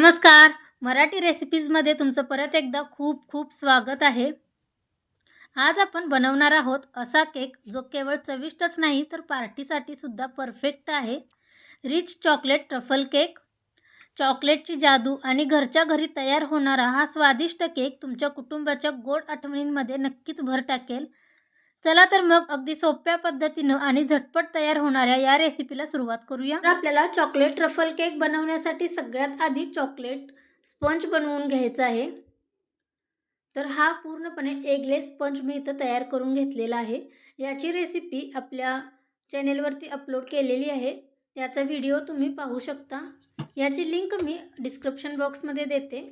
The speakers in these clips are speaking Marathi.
नमस्कार. मराठी रेसिपीजमध्ये तुमचं परत एकदा खूप खूप स्वागत आहे. आज आपण बनवणार आहोत असा केक जो केवळ चविष्टच नाही तर पार्टीसाठी सुद्धा परफेक्ट आहे. रिच चॉकलेट ट्रफल केक चॉकलेटची जादू आणि घरच्या घरी तयार होणारा हा स्वादिष्ट केक तुमच्या कुटुंबाच्या गोड आठवणींमध्ये नक्कीच भर टाकेल. चला तर मग अगदी सोप्या पद्धतीनं आणि झटपट तयार होणाऱ्या या रेसिपीला सुरुवात करूया. तर आपल्याला चॉकलेट ट्रफल केक बनवण्यासाठी सगळ्यात आधी चॉकलेट स्पंज बनवून घ्यायचा आहे. तर हा पूर्णपणे एगलेस स्पंज मी इथं तयार करून घेतलेला आहे. याची रेसिपी आपल्या चॅनेलवरती अपलोड केलेली आहे. याचा व्हिडिओ तुम्ही पाहू शकता. याची लिंक मी डिस्क्रिप्शन बॉक्समध्ये देते.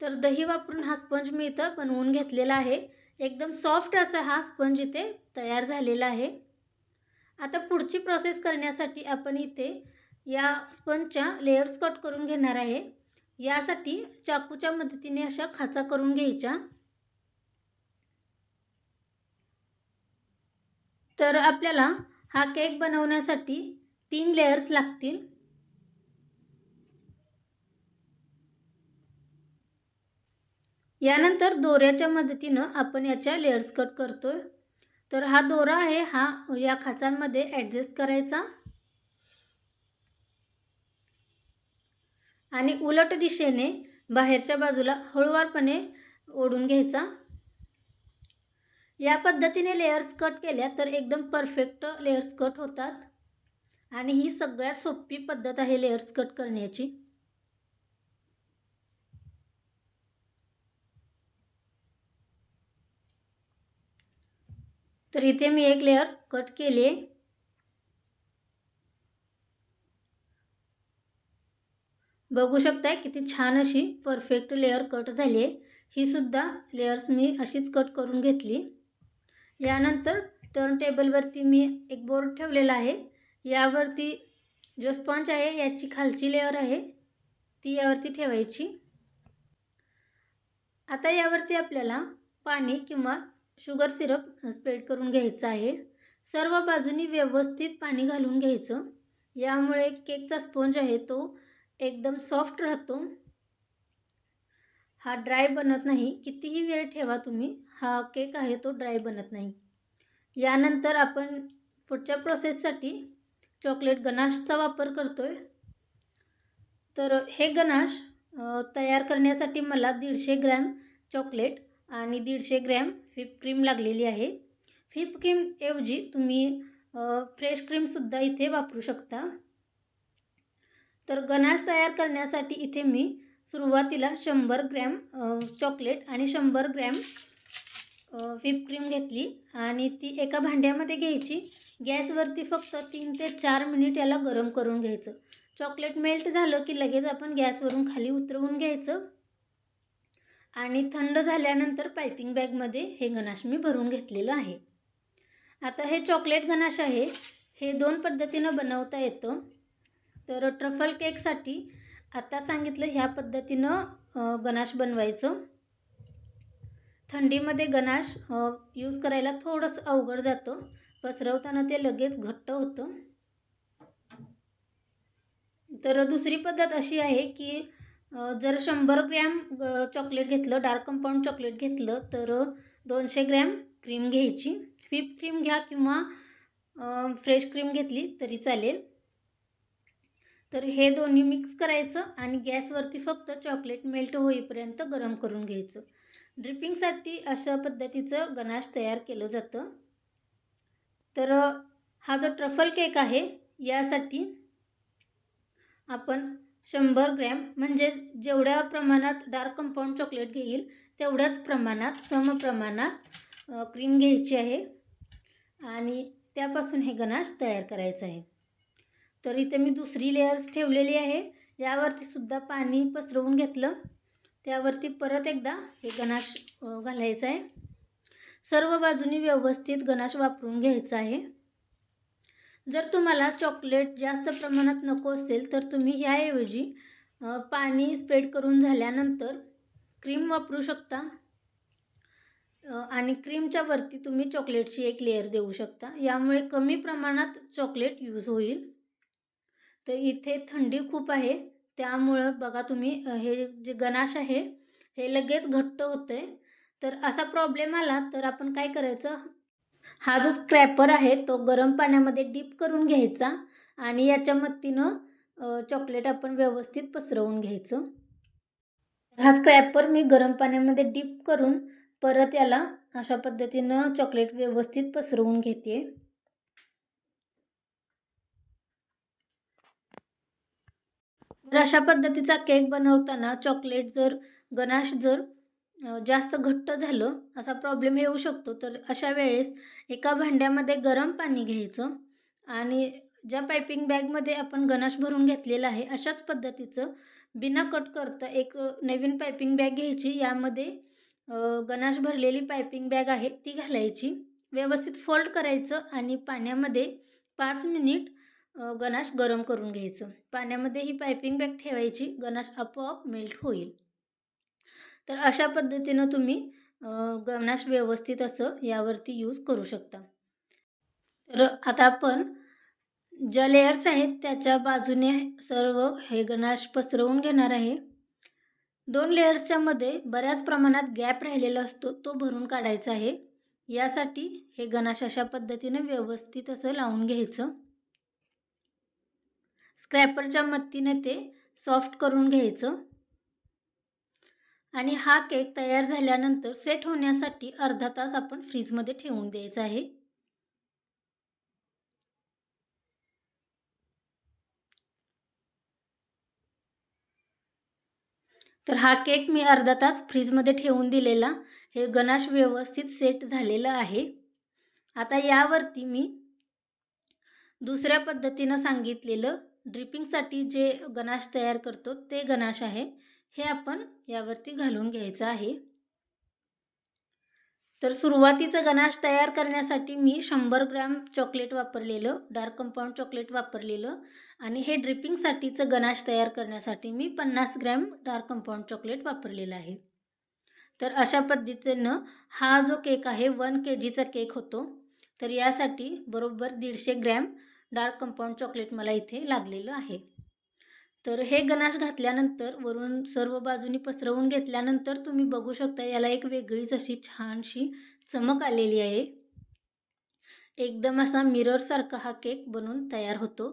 तर दही वापरून हा स्पंज मी इथं बनवून घेतलेला आहे. एकदम सॉफ्ट असा हा स्पंज इथे तयार झालेला आहे. आता पुढची प्रोसेस करण्यासाठी आपण इथे या स्पंजच्या लेयर्स कट करून घेणार आहे. यासाठी चाकूच्या मदतीने अशा खाचा करून घ्यायच्या. तर आपल्याला हा केक बनवण्यासाठी तीन लेयर्स लागतील. यानंतर दोऱ्याच्या मदतीनं आपण याच्या लेअर्स कट करतोय. तर हा दोरा आहे हा या खाचांमध्ये ॲडजस्ट करायचा. आणि उलट दिशेने बाहेरच्या बाजूला हळूवारपणे ओढून घ्यायचा. या पद्धतीने लेयर्स कट केल्या तर एकदम परफेक्ट लेयर्स कट होतात. आणि ही सगळ्यात सोपी पद्धत आहे लेयर्स कट करण्याची. तर इथे मी एक लेअर कट केली. आहे बघू शकताय किती छान अशी परफेक्ट लेअर कट झाली आहे. ही सुद्धा लेअर्स मी अशीच कट करून घेतली. यानंतर टर्न टेबलवरती मी एक बोर्ड ठेवलेला आहे. यावरती जो स्पंज आहे याची खालची लेअर आहे ती यावरती ठेवायची. आता यावरती आपल्याला पाणी किंवा शुगर सिरप स्प्रेड करून घ्यायचा आहे. सर्व बाजूनी व्यवस्थित पाणी घालून घ्यायचं. यामुळे केकचा स्पंज आहे तो एकदम सॉफ्ट राहतो. हा ड्राय बनत नाही. कितीही वेळ ठेवा तुम्ही हा केक आहे तो ड्राय बनत नाही. यानंतर आपण पुढच्या प्रोसेससाठी चॉकलेट गनाशचा वापर करतो आहे तर हे गनाश तयार करण्यासाठी मला दीडशे ग्रॅम चॉकलेट आणि दीडशे ग्रॅम व्हिप क्रीम लागलेली आहे. फिप क्रीमऐवजी तुम्ही फ्रेश क्रीमसुद्धा इथे वापरू शकता. तर गनाश तयार करण्यासाठी इथे मी सुरुवातीला शंभर ग्रॅम चॉकलेट आणि शंभर ग्रॅम व्हिप क्रीम घेतली आणि ती एका भांड्यामध्ये घ्यायची. गॅसवरती फक्त तीन ते चार मिनिट याला गरम करून घ्यायचं. चॉकलेट मेल्ट झालं की लगेच आपण गॅसवरून खाली उतरवून घ्यायचं. आणि थंड झाल्यानंतर पायपिंग बॅगमध्ये हे गणाश मी भरून घेतलेलं आहे. आता हे चॉकलेट गणाश आहे हे दोन पद्धतीनं बनवता येतं. तर ट्रफल केकसाठी आता सांगितलं ह्या पद्धतीनं गणाश बनवायचं. थंडीमध्ये गणाश यूज करायला थोडंसं अवघड जातं. पसरवताना ते लगेच घट्ट होतं. तर दुसरी पद्धत अशी आहे की जर शंभर ग्रॅम चॉकलेट घेतलं डार्क कंपाऊंड चॉकलेट घेतलं तर दोनशे ग्रॅम क्रीम घ्यायची. व्हिप क्रीम घ्या किंवा फ्रेश क्रीम घेतली तरी चालेल. तर हे दोन्ही मिक्स करायचं आणि गॅसवरती फक्त चॉकलेट मेल्ट होईपर्यंत गरम करून घ्यायचं. ड्रिपिंगसाठी अशा पद्धतीचं गनाश तयार केलं जातं. तर हा जो ट्रफल केक आहे यासाठी आपण शंभर ग्रॅम म्हणजे जेवढ्या प्रमाणात डार्क कंपाऊंड चॉकलेट घेईल तेवढ्याच प्रमाणात सम प्रमाणात क्रीम घ्यायची आहे. आणि त्यापासून हे गणाश तयार करायचं आहे. तर इथे मी दुसरी लेयर्स ठेवलेली आहे. यावरती सुद्धा पाणी पसरवून घेतलं. त्यावरती परत एकदा हे गणाश घालायचं आहे. सर्व बाजूनी व्यवस्थित गणाश वापरून घ्यायचा आहे. जर तुम्हाला चॉकलेट जास्त प्रमाणात नको असेल तर तुम्ही ह्याऐवजी पाणी स्प्रेड करून झाल्यानंतर क्रीम वापरू शकता. आणि क्रीमच्या वरती तुम्ही चॉकलेटची एक लेअर देऊ शकता. यामुळे कमी प्रमाणात चॉकलेट यूज होईल. तर इथे थंडी खूप आहे. त्यामुळं बघा तुम्ही हे जे गनाश आहे हे लगेच घट्ट होतं आहे तर असा प्रॉब्लेम आला तर आपण काय करायचं? हा जो स्क्रॅपर आहे तो गरम पाण्यामध्ये डीप करून घ्यायचा आणि याच्या मदतीनं चॉकलेट आपण व्यवस्थित पसरवून घ्यायचं. हा स्क्रॅपर मी गरम पाण्यामध्ये डीप करून परत याला अशा पद्धतीनं चॉकलेट व्यवस्थित पसरवून घेते. तर अशा पद्धतीचा केक बनवताना चॉकलेट जर गनाश जर जास्त घट्ट झालं असा प्रॉब्लेम येऊ शकतो. तर अशा वेळेस एका भांड्यामध्ये गरम पाणी घ्यायचं आणि ज्या पायपिंग बॅगमध्ये आपण गनाश भरून घेतलेला आहे अशाच पद्धतीचं बिना कट करता एक नवीन पायपिंग बॅग घ्यायची. यामध्ये गणाश गनाश भरलेली पायपिंग बॅग आहे ती घालायची. व्यवस्थित फोल्ड करायचं आणि पाण्यामध्ये पाच मिनिट गणाश गनाश गरम करून घ्यायचं. पाण्यामध्ये ही पायपिंग बॅग ठेवायची गणाश आपोआप मेल्ट होईल. तर अशा पद्धतीनं तुम्ही गवनाश गनाश व्यवस्थित असं यावरती यूज करू शकता. तर आता आपण ज्या लेयर्स आहेत त्याच्या बाजूने सर्व हे गनाश पसरवून घेणार आहे. दोन लेयर्सच्या मध्ये बऱ्याच प्रमाणात गॅप राहिलेला असतो तो भरून काढायचा आहे. यासाठी हे गनाश अशा पद्धतीनं व्यवस्थित असं लावून घ्यायचं. स्क्रॅपरच्या मदतीने ते सॉफ्ट करून घ्यायचं. आणि हा केक तयार झाल्यानंतर सेट होण्यासाठी अर्धा तास आपण फ्रीजमध्ये ठेवून द्यायचा आहे. तर हा केक मी अर्धा तास फ्रीजमध्ये ठेवून दिलेला. हे गणाश व्यवस्थित सेट झालेलं आहे. आता यावरती मी दुसऱ्या पद्धतीनं सांगितलेलं ड्रिपिंगसाठी जे गणाश तयार करतो ते गनाश आहे. हे आपण यावरती घालून घ्यायचं आहे. तर सुरुवातीचं गनाश तयार करण्यासाठी मी शंभर ग्रॅम चॉकलेट वापरलेलं डार्क कंपाऊंड चॉकलेट वापरलेलं आणि हे ड्रिपिंगसाठीचं गनाश तयार करण्यासाठी मी पन्नास ग्रॅम डार्क कंपाऊंड चॉकलेट वापरलेलं आहे. तर अशा पद्धतीनं हा जो केक आहे वन के जीचा केक होतो तर यासाठी बरोबर दीडशे ग्रॅम डार्क कंपाऊंड चॉकलेट मला इथे लागलेलं आहे. तर हे गनाश घातल्यानंतर वरून सर्व बाजूनी पसरवून घेतल्यानंतर तुम्ही बघू शकता याला एक वेगळीच अशी छानशी चमक आलेली आहे. एकदम असा मिररसारखा हा केक बनून तयार होतो.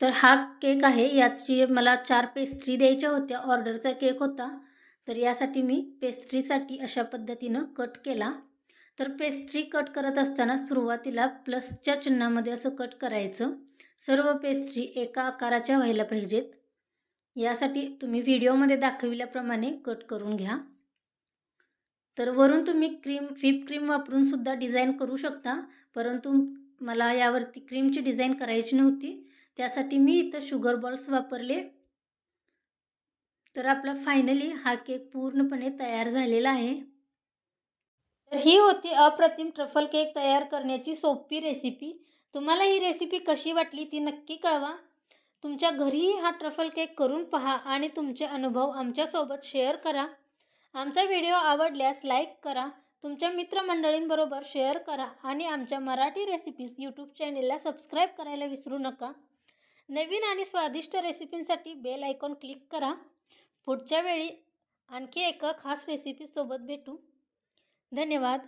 तर हा केक आहे याची मला चार पेस्ट्री द्यायच्या होत्या. ऑर्डरचा केक होता. तर यासाठी मी पेस्ट्रीसाठी अशा पद्धतीनं कट केला. तर पेस्ट्री कट करत असताना सुरुवातीला प्लसच्या चिन्हामध्ये असं कट करायचं. सर्व पेस्ट्री एका आकाराच्या व्हायला पाहिजेत. यासाठी तुम्ही व्हिडिओमध्ये दाखविल्याप्रमाणे कट करून घ्या. तर वरून तुम्ही क्रीम व्हिप क्रीम वापरून सुद्धा डिझाईन करू शकता. परंतु मला यावरती क्रीमची डिझाईन करायची नव्हती. त्यासाठी मी इथं शुगर बॉल्स वापरले. तर आपला फायनली हा केक पूर्णपणे तयार झालेला आहे. तर ही होती अप्रतिम ट्रफल केक तयार करण्याची सोपी रेसिपी तुम्हाला ही रेसिपी कशी वाटली ती नक्की कळवा. तुमच्या घरीही हा ट्रफल केक करून पहा आणि तुमचे अनुभव आमच्यासोबत शेअर करा. आमचा व्हिडिओ आवडल्यास लाईक करा. तुमच्या मित्रमंडळींबरोबर शेअर करा आणि आमच्या मराठी रेसिपीज यूट्यूब चॅनेलला सबस्क्राईब करायला विसरू नका. नवीन आणि स्वादिष्ट रेसिपींसाठी बेल आयकॉन क्लिक करा. पुढच्या वेळी आणखी एका खास रेसिपीसोबत भेटू. धन्यवाद.